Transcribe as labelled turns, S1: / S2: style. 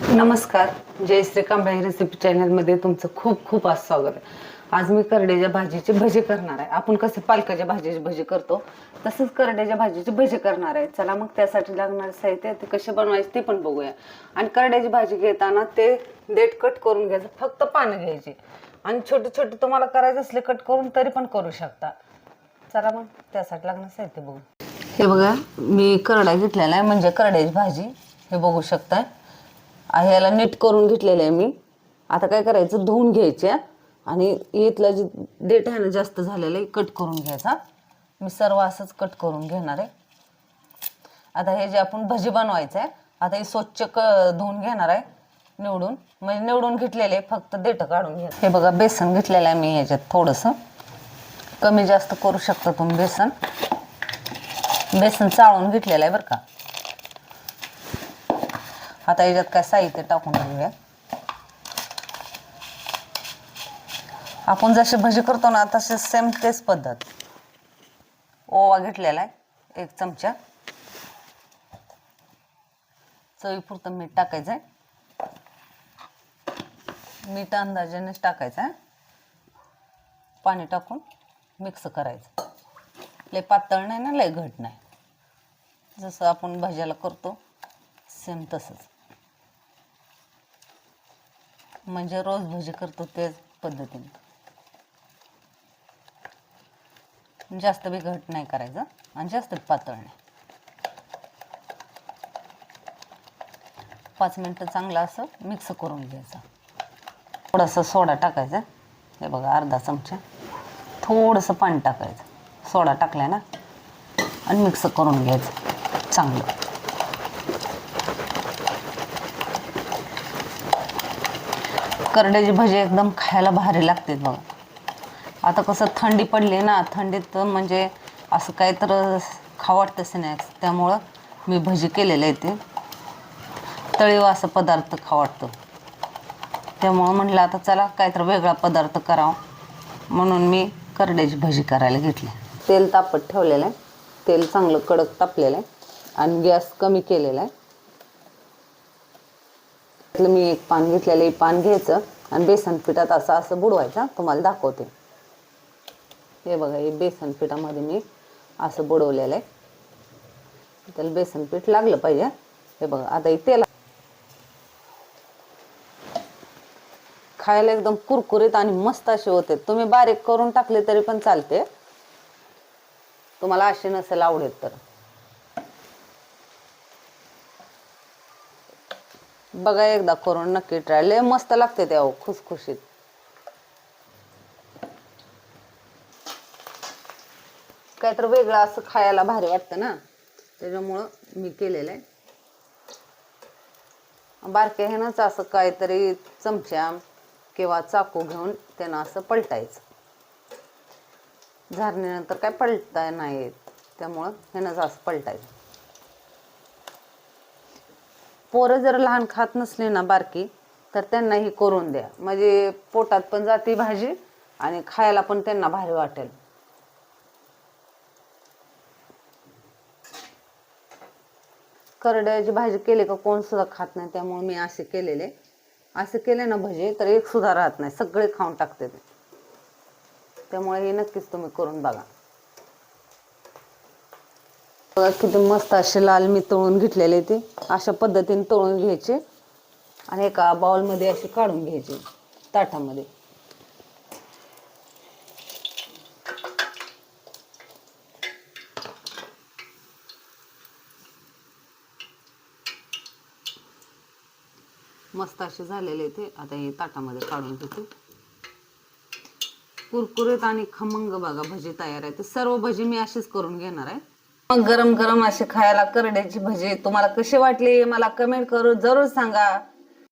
S1: नमस्कार. जय श्री कांबळे रेसिपी चॅनलमध्ये तुमचं खूप खूप आज स्वागत. आहे आज मी करड्याच्या भाजीची भजी करणार आहे. आपण कसे पालकाच्या भाजीची भजी करतो तसंच करड्याच्या भाजीची भजी करणार आहे. चला मग त्यासाठी लागणार साहित्य ते कसे बनवायचे ते पण बघूया. आणि करड्याची भाजी घेताना ते देठ कट करून घ्यायचं फक्त पानं घ्यायची. आणि छोटे छोटे तुम्हाला करायचं असले कट करून तरी पण करू शकता. चला मग त्यासाठी लागणार साहित्य बघू. हे बघा मी करडा घेतलेला आहे. म्हणजे करड्याची भाजी हे बघू शकताय. ह्याला नीट करून घेतलेलं आहे मी. आता काय करायचं? धुवून घ्यायच्या आणि इथलं जे डेट आहे ना जास्त झालेलं आहे कट करून घ्यायचा. मी सर्व असंच कट करून घेणार आहे. आता हे जे आपण भजी बनवायचं आहे आता हे स्वच्छ क धुवून घेणार आहे निवडून. म्हणजे निवडून घेतलेले आहे, फक्त देठ काढून घ्या हे बघा बेसन घेतलेलं आहे मी ह्याच्यात थोडंसं. कमी जास्त करू शकता तुम्ही बेसन. बेसन चाळून घेतलेलं आहे बरं का. आता याच्यात काय साहित्य टाकून घेऊया आपण जसे भजी करतो ना तसे सेम तेच पद्धत. ओवा घेतलेला आहे एक चमचा. चवीपुरतं मीठ टाकायचं आहे. मीठ अंदाजानेच टाकायचं आहे. पाणी टाकून मिक्स करायचं. लय पातळ नाही ना लय घट नाही. जसं आपण भाज्याला करतो सेम तसंच. म्हणजे रोज भजी करतो त्याच पद्धतीने. जास्त बी घट नाही करायचं आणि जास्त पातळ नाही. पाच मिनटं चांगलं असं मिक्स करून घ्यायचं. थोडासा सोडा टाकायचा. हे बघा अर्धा चमचा. थोडंसं पाणी टाकायचं. सोडा टाकलाय ना? आणि मिक्स करून घ्यायचं. चांगलं. करड्याची भजी एकदम खायला भारी लागते बघा. आता कसं थंडी पडली ना थंडीत म्हणजे असं काही तर खावं वाटतं स्नॅक्स त्यामुळं मी भजी केलेलं आहे ते. तळीव असं पदार्थ खावं वाटतो. त्यामुळं म्हटलं आता चला काहीतरी वेगळा पदार्थ करावा. म्हणून मी करड्याची भजी करायला घेतली. तेल तापत ठेवलेलं आहे. तेल चांगलं कडक तापलेलं आहे. आणि गॅस कमी केलेला आहे. त्यातलं मी एक पान घेतलेलं एक पान घ्यायचं आणि बेसन पिठात असं असं बुडवायचं तुम्हाला दाखवते. हे बघा हे बेसन पिठामध्ये मी असं बुडवलेलं आहे. त्याला बेसन पीठ लागलं पाहिजे हे. बघा आता हे तेल खायला एकदम कुरकुरीत आणि मस्त असे होते. तुम्ही बारीक करून टाकले तरी पण चालते. तुम्हाला असे नसेल आवडेल तर. बघा एकदा करून नक्की ट्राय लय मस्त लागते ते अहो खुसखुशीत. काहीतरी वेगळं असं खायला भारी वाटतं ना. त्याच्यामुळं मी केलेलं आहे. बारक्या ह्यानंच असं काहीतरी चमच्या किंवा चाकू घेऊन त्यानं असं पलटायचं. झारणीनंतर काय पलटाय नाही त्यामुळं ह्यानंच असं पलटायचं. पोरं जर लहान खात नसली ना बारकी तर त्यांना ही करून द्या. म्हणजे पोटात पण जाते भाजी आणि खायला पण त्यांना भारी वाटेल. करड्याची भाजी केली का कोण सुद्धा खात नाही त्यामुळे मी असे केलेले. असे केले ना भजे तर एक सुद्धा राहत नाही. सगळे खाऊन टाकते ते. त्यामुळे हे नक्कीच तुम्ही करून बघा. बघा किती मस्त असे लाल मी तळून घेतलेले ते. अशा पद्धतीने तळून घ्यायचे. आणि एका बाउलमध्ये असे काढून घ्यायचे ताटामध्ये. मस्त असे झालेले ते. आता हे ताटामध्ये काढून घेते. कुरकुरीत आणि खमंग बघा भजी तयार आहे. ते सर्व भजी मी अशीच करून घेणार आहे. मग गरम गरम असे खायला करड्याची भजी. तुम्हाला कशी वाटली? मला कमेंट करून जरूर सांगा.